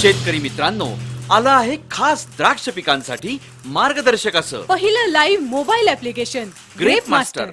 शेतकरी मित्रांनो आलं आहे खास द्राक्ष पिकांसाठी मार्गदर्शक असं. पहिलं live mobile application Grape Master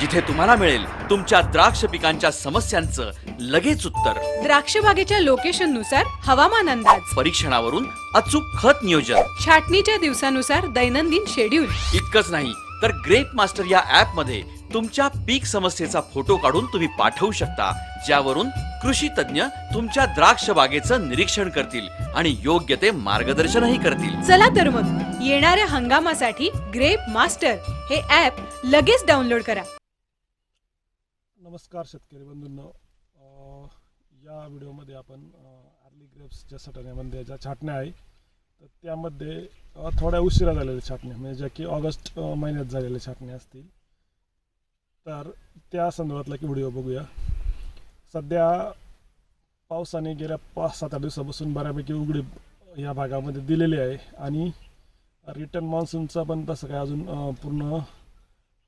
जिथे तुम्हाला मिळेल तुमच्या द्राक्ष पिकांच्या समस्यांचं लगेच उत्तर. द्राक्ष बागेच्या लोकेशननुसार हवामान अंदाज. परीक्षणावरून अचूक खत नियोजन. छाटणीच्या दिवसानुसार दैनंदिन शेड्यूल इतकंच नाही तर ग्रेप मास्टर या ऍपमध्ये तुमच्या पीक समस्येचा फोटो काढून तुम्ही पाठवू शकता ज्यावरून कृषी तज्ञ तुमच्या द्राक्ष बागेचं निरीक्षण करतील आणि योग्य ते मार्गदर्शनही करतील. चला तर मग येणाऱ्या हंगामासाठी ग्रेप मास्टर हे ऍप लगेच डाउनलोड करा. नमस्कार शेतकरी बंधूंनो. अ, या व्हिडिओमध्ये आपण आर्ली ग्रेप्सच्या सटाण्यामध्ये ज्या छाटण्या आहे तर त्यामध्ये अ, थोड्या उशिरा झालेल्या छाटण्या म्हणजे ज्या की ऑगस्ट अ, महिन्यात झालेल्या छाटण्या असतील. तर त्या संदर्भातला की व्हिडिओ बघूया. सध्या पावसाने गेल्या पाच सात आठ दिवसापासून बऱ्यापैकी उघडी या भागामध्ये दिलेली आहे आणि रिटर्न मान्सूनचा पण तसं काय अजून पूर्ण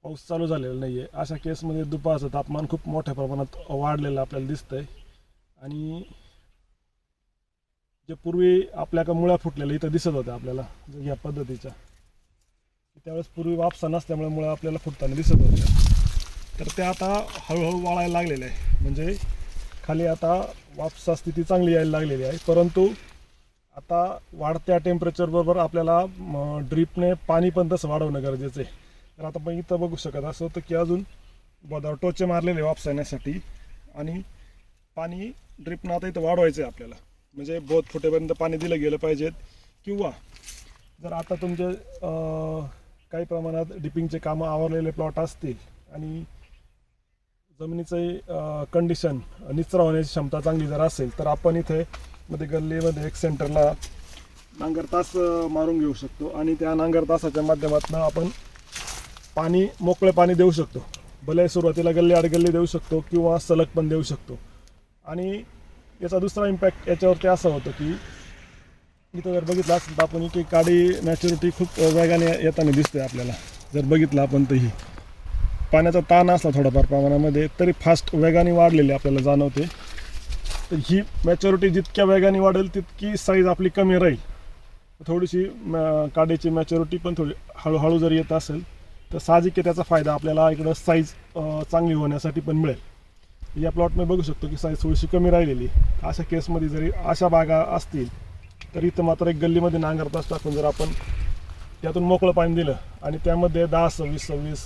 पाऊस चालू झालेला नाही आहे अशा केसमध्ये दुपारचं तापमान खूप मोठ्या प्रमाणात वाढलेलं आपल्याला दिसतं आहे आणि जे पूर्वी आपल्या का मुळ्या फुटलेल्या इथं दिसत होत्या आपल्याला या पद्धतीच्या त्यावेळेस पूर्वी वापसा नसल्यामुळे मुळा आपल्याला फुटताना दिसत होत्या. तर ते आता हळूहळू वाळायला लागलेलं आहे. म्हणजे खाली आता वापसा स्थिती चांगली यायला लागलेली आहे. परंतु आता वाढत्या टेम्परेचरबरोबर आपल्याला ड्रीपने पाणी पण तसं वाढवणं गरजेचं आहे. तर आता आपण इथं बघू शकत असं होतं की अजून बदावर टोचे मारलेले वापस आणि पाणी ड्रिपनं आता इथं वाढवायचं आहे आपल्याला. म्हणजे बोध फुटेपर्यंत पाणी दिलं गेलं पाहिजेत. किंवा जर आता तुमचे काही प्रमाणात डिपिंगचे कामं आवरलेले प्लॉट असतील आणि जमिनीचंही कंडिशन निचरा होण्याची क्षमता चांगली जर असेल तर आपण इथे मध्ये गल्लीमध्ये एक सेंटरला नांगर तास मारून घेऊ शकतो. आणि त्या नांगर तासाच्या माध्यमातून आपण पाणी मोकळे पाणी देऊ शकतो. भले सुरुवातीला गल्ली आड गल्ली देऊ शकतो किंवा सलग पण देऊ शकतो. आणि याचा दुसरा इम्पॅक्ट याच्यावरती असा होतो की इथं जर बघितलं असेल तर आपण की काडी मॅच्युरिटी खूप वेगाने येताना दिसते आपल्याला. जर बघितलं आपण तर. ही पाण्याचा ताण असला थोडाफार प्रमाणामध्ये तरी फास्ट वेगाने वाढलेली आपल्याला जाणवते. तर ही मॅच्युरिटी जितक्या वेगाने वाढेल तितकी साईज आपली कमी राहील. थोडीशी काड्याची मॅच्युरिटी पण थोडी हळूहळू जर येत असेल तर साहजिक आहे त्याचा फायदा आपल्याला इकडं साईज चांगली होण्यासाठी पण मिळेल. या प्लॉटमध्ये बघू शकतो की साईज थोडीशी कमी राहिलेली अशा केसमध्ये जरी अशा बागा असतील तर इथं मात्र एक गल्लीमध्ये नांगरत असतात टाकून जर आपण त्यातून मोकळं पाणी दिलं आणि त्यामध्ये दहा सव्वीस सव्वीस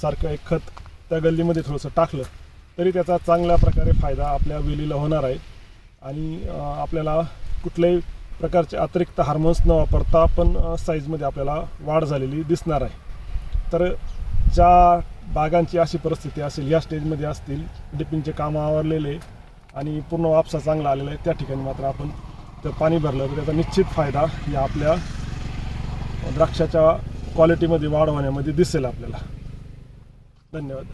सारखं एक खत त्या गल्लीमध्ये थोडंसं टाकलं तरी त्याचा चांगल्या प्रकारे फायदा आपल्या वेलीला होणार आहे. आणि आपल्याला कुठल्याही प्रकारचे अतिरिक्त हार्मोन्स न वापरता पण साईजमध्ये आपल्याला वाढ झालेली दिसणार आहे. तर ज्या बागांची अशी परिस्थिती असेल या स्टेजमध्ये असतील डिपिंगचे कामं आवरलेले आणि पूर्ण वापसा चांगला आलेला आहे त्या ठिकाणी मात्र आपण जर पाणी भरलं तर त्याचा निश्चित फायदा या आपल्या द्राक्षाच्या क्वालिटीमध्ये वाढ होण्यामध्ये दिसेल आपल्याला. धन्यवाद.